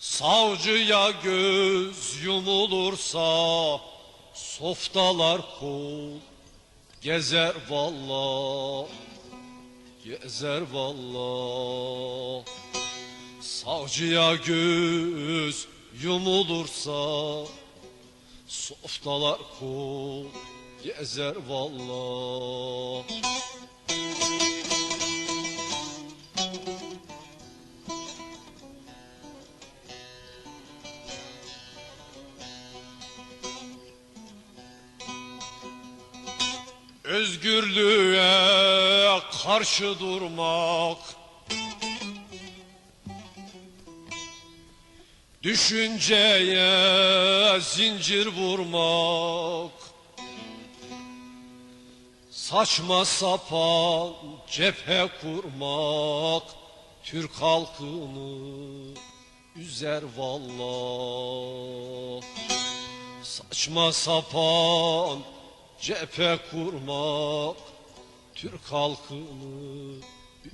Savcıya göz yumulursa Softalar kul gezer valla Gezer valla Savcıya göz yumulursa Softalar kul gezer valla Özgürlüğe karşı durmak. Düşünceye zincir vurmak. Saçma sapan cephe kurmak. Türk halkını üzer vallah Saçma sapan cephe kurmak Türk halkını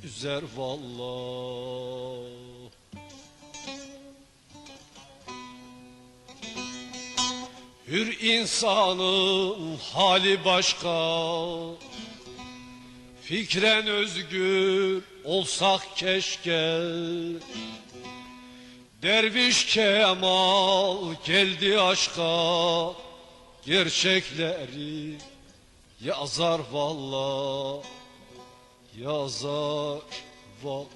üzer vallah Hür insanın hali başka Fikren özgür olsak keşke. Derviş Kemal geldi aşka Gerçekleri yazar valla Yazar valla